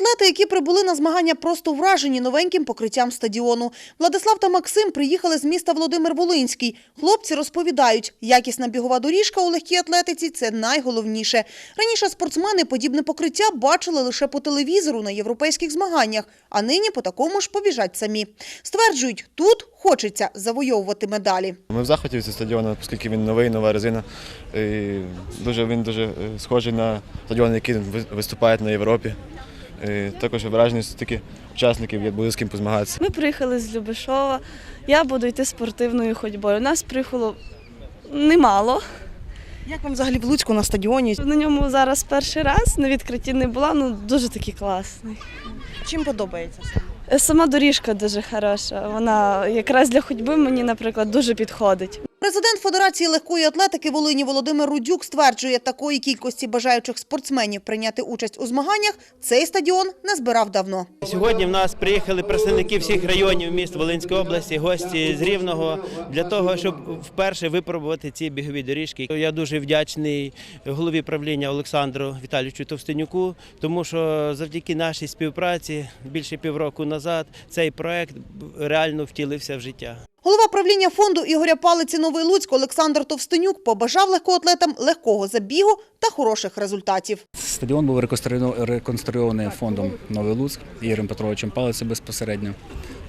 Атлети, які прибули на змагання, просто вражені новеньким покриттям стадіону. Владислав та Максим приїхали з міста Володимир Волинський. Хлопці розповідають, якісна бігова доріжка у легкій атлетиці – це найголовніше. Раніше спортсмени подібне покриття бачили лише по телевізору на європейських змаганнях, а нині по такому ж побіжать самі. Стверджують, тут хочеться завойовувати медалі. Ми в захваті від стадіону, оскільки він новий, нова резина. І дуже, він дуже е, схожий на стадіон, який ви- виступають на Європі. Також вражений стільки учасників, як буде з ким позмагатися. Ми приїхали з Любешова. Я буду йти спортивною ходьбою. Нас приїхало немало. Як вам взагалі в Луцьку на стадіоні? На ньому зараз перший раз на відкритті не була, ну дуже такий класний. Чим подобається Сама доріжка дуже хороша. Вона якраз для ходьби мені, наприклад, дуже підходить. Президент Федерації легкої атлетики Волині Володимир Рудюк стверджує, такої кількості бажаючих спортсменів прийняти участь у змаганнях цей стадіон не збирав давно. Сьогодні в нас приїхали представники всіх районів міст Волинської області, гості з Рівного для того, щоб вперше випробувати ці бігові доріжки. Я дуже вдячний голові правління Олександру Віталійовичу Товстенюку, тому що завдяки нашій співпраці більше півроку назад цей проект реально втілився в життя. Голова правління фонду Ігоря Палиці Новий Луцьк Олександр Товстенюк побажав легкоатлетам легкого забігу та хороших результатів. Стадіон був реконструйований фондом Новий Луцьк Ігорем Петровичем Палицем безпосередньо.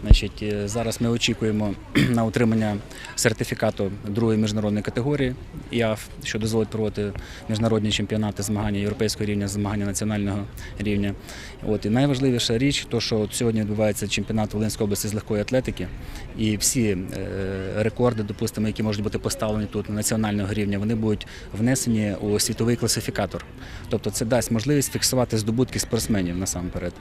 Значить, е, зараз ми очікуємо на отримання сертифікату другої міжнародної категорії ІАФ, що дозволить проводити міжнародні чемпіонати змагання європейського рівня, змагання національного рівня. От і найважливіша річ, то що от сьогодні відбувається чемпіонат Волинської області з легкої атлетики, і всі е, рекорди, допустимо, які можуть бути поставлені тут на національного рівня, вони будуть внесені у світовий класифікатор. Тобто це дасть можливість фіксувати здобутки спортсменів насамперед.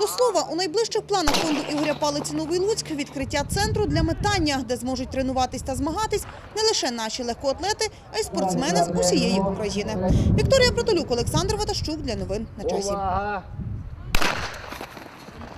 До слова, у найближчих планах фонду Ігоря Палиці Новий Луцьк відкриття центру для метання, де зможуть тренуватись та змагатись не лише наші легкоатлети, а й спортсмени з усієї України. Вікторія Протолюк, Олександр Ватащук для новин на часі.